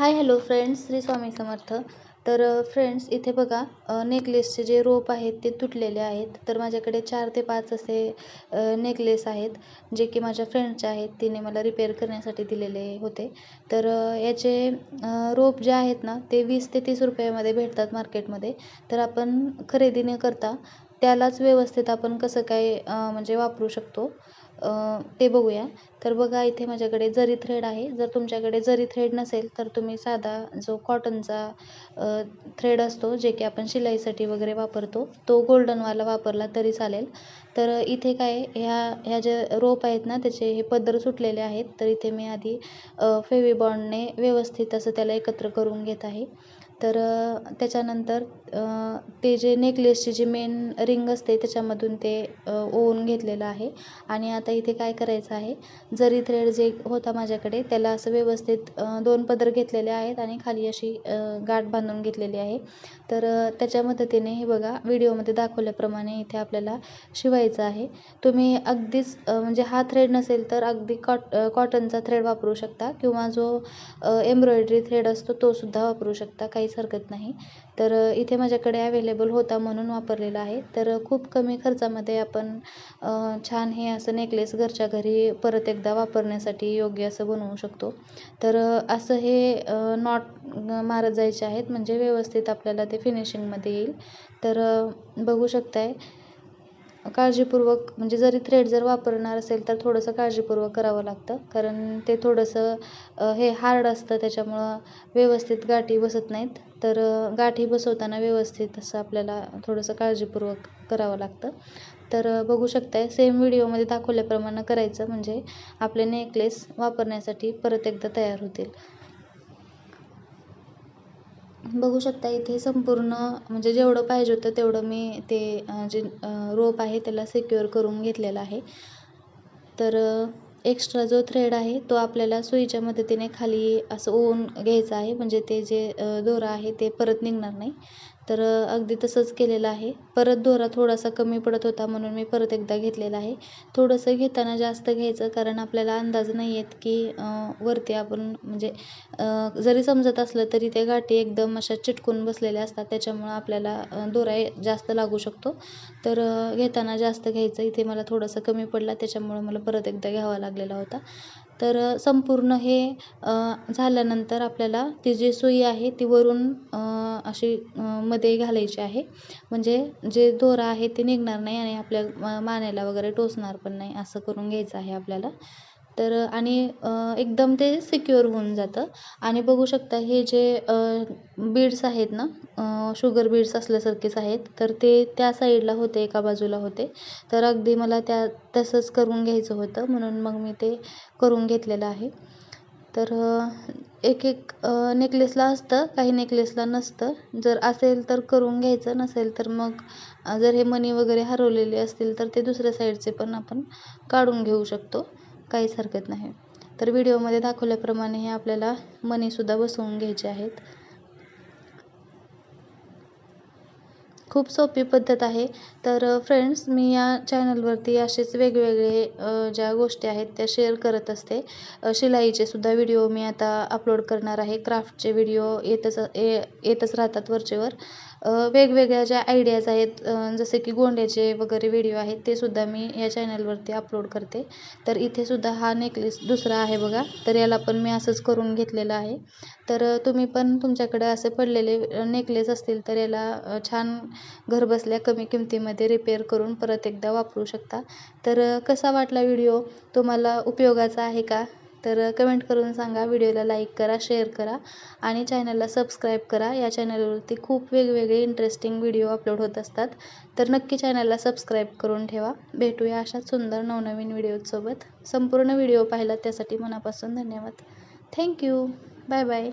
Hi hello friends Shri Swami Samarth. तर friends इथे बघा नेकलेसचे जे रोप आहेत ते तुटलेले आहेत. तर माझ्याकडे चार ते पाच असे नेकलेस आहेत जे की माझ्या फ्रेंडचे आहेत. तिने मला रिपेअर करण्यासाठी दिलेले होते. तर याचे रोप जे आहेत ना ते वीस ते तीस रुपयामध्ये भेटतात मार्केटमध्ये तर आपण खरेदी न करता त्यालाच व्यवस्थित आपण कसं काय म्हणजे वापरू शकतो. ते बघूया. तर बघा इथे माझ्याकडे जरी थ्रेड आहे. जर तुमच्याकडे जरी थ्रेड नसेल तर तुम्ही साधा जो कॉटनचा थ्रेड असतो जे की आपण शिलाईसाठी वगैरे वापरतो तो गोल्डनवाला वापरला तरी चालेल. तर इथे काय ह्या ह्या जे रोप आहेत ना त्याचे हे पदर सुटलेले आहेत. तर इथे मी आधी फेविबॉन्डने व्यवस्थित असं त्याला एकत्र करून घेत आहे. तर त्याच्यानंतर ते जे नेकलेसची जी मेन रिंग असते त्याच्यामधून ते ओवून घेतलेलं आहे. आणि आता इथे काय करायचं आहे जरी थ्रेड जे होता माझ्याकडे त्याला असं व्यवस्थित दोन पदर घेतलेले आहेत आणि खाली अशी गाठ बांधून घेतलेली आहे. तर त्याच्या मदतीने हे बघा व्हिडिओमध्ये दाखवल्याप्रमाणे इथे आपल्याला शिवायचं आहे. तुम्ही अगदीच म्हणजे हा थ्रेड नसेल तर अगदी कॉट कॉटनचा थ्रेड वापरू शकता किंवा जो एम्ब्रॉयडरी थ्रेड असतो तो सुद्धा वापरू शकता. काही काहीच हरकत नाही. तर इथे माझ्याकडे अवेलेबल होता म्हणून वापरलेला आहे. तर खूप कमी खर्चामध्ये आपण छान हे असं नेकलेस घरच्या घरी परत एकदा वापरण्यासाठी योग्य असं बनवू शकतो. तर असं हे नॉट मारत जायचे आहेत. म्हणजे व्यवस्थित आपल्याला ते फिनिशिंगमध्ये येईल. तर बघू शकताय. काळजीपूर्वक म्हणजे जरी थ्रेड जर वापरणार असेल तर थोडंसं काळजीपूर्वक करावं लागतं. कारण ते थोडंसं हे हार्ड असतं त्याच्यामुळं व्यवस्थित गाठी बसत नाहीत. तर गाठी बसवताना व्यवस्थित असं आपल्याला थोडंसं काळजीपूर्वक करावं लागतं. तर बघू शकताय सेम व्हिडिओमध्ये दाखवल्याप्रमाणे करायचं. म्हणजे आपले नेकलेस वापरण्यासाठी परत एकदा तयार होतील. बघू शकता इथे संपूर्ण म्हणजे जेवढं पाहिजे होतं तेवढं मी ते जे रोप आहे त्याला सिक्युअर करून घेतलेलं आहे. तर एक्स्ट्रा जो थ्रेड आहे तो आपल्याला सुईच्या मदतीने खाली असं ओवून घ्यायचं आहे. म्हणजे ते जे दोरा आहे ते परत निघणार नाही. तर अगदी तसंच केलेलं आहे. परत दोरा थोडासा कमी पडत होता म्हणून मी परत एकदा घेतलेला आहे. थोडंसं घेताना जास्त घ्यायचं कारण आपल्याला अंदाज नाही येत की वरती आपण म्हणजे जरी समजत असलं तरी त्या गाठी एकदम अशा चिटकून बसलेल्या असतात. त्याच्यामुळं आपल्याला दोरा जास्त लागू शकतो. तर घेताना जास्त घ्यायचं. इथे मला थोडंसं कमी पडला. त्याच्यामुळं मला परत एकदा घ्यावा लागलेला होता. तर संपूर्ण हे झाल्यानंतर आपल्याला ती जी सुई आहे ती वरून अशी मध्ये घालायची आहे. म्हणजे जे दोरा आहे ते निघणार नाही आणि आपल्या मानेला वगैरे टोचणार पण नाही. असं करून घ्यायचं आहे आपल्याला. तर आणि एकदम ते सिक्युअर होऊन जातं. आणि बघू शकता हे जे बीड्स आहेत ना शुगर बीड्स असल्यासारखेच आहेत. तर ते त्या साईडला होते एका बाजूला होते. तर अगदी मला त्या तसंच करून घ्यायचं होतं. म्हणून मग मी ते करून घेतलेलं आहे. तर एक एक नेकलेसला असतं काही नेकलेसला नसतं. जर असेल तर करून घ्यायचं नसेल तर मग जर हे मणी वगैरे हरवलेले असतील तर ते दुसऱ्या साईडचे पण आपण काढून घेऊ शकतो. काहीच हरकत नाही. तर व्हिडिओमध्ये दाखवल्याप्रमाणे हे आपल्याला मणीसुद्धा बसवून घ्यायचे आहेत. खूप सोपी पद्धत आहे. तर फ्रेंड्स मी या चॅनलवरती असेच वेगवेगळे ज्या गोष्टी आहेत त्या शेअर करत असते. शिलाईचे सुद्धा व्हिडिओ मी आता अपलोड करणार आहे. क्राफ्टचे व्हिडिओ येतच येतच राहतात वरचेवर. वेगवेगळ्या ज्या आयडियाज आहेत जसे की गोंड्याचे वगैरे व्हिडिओ आहेत ते सुद्धा मी या चॅनलवरती अपलोड करते. तर इथे सुद्धा हा नेकलेस दुसरा आहे बघा तर याला पण मी असंच करून घेतलेलं आहे. तर तुम्ही पण तुमच्याकडे असे पडलेले नेकलेस असतील तर याला छान घरबसल्या कमी किमतीमध्ये रिपेअर करून परत एकदा वापरू शकता. तर कसा वाटला व्हिडिओ तुम्हाला उपयोगाचा आहे का? तर कमेंट करून सांगा व्हिडिओला लाईक करा शेअर करा आणि चॅनलला सबस्क्राईब करा. या चॅनलवरती खूप वेगवेगळे इंटरेस्टिंग व्हिडिओ अपलोड होत असतात. तर नक्की चॅनलला सबस्क्राईब करून ठेवा. भेटूया अशा सुंदर नवनवीन व्हिडिओसोबत संपूर्ण व्हिडिओ पाहिला त्यासाठी मनापासून धन्यवाद. Thank you bye bye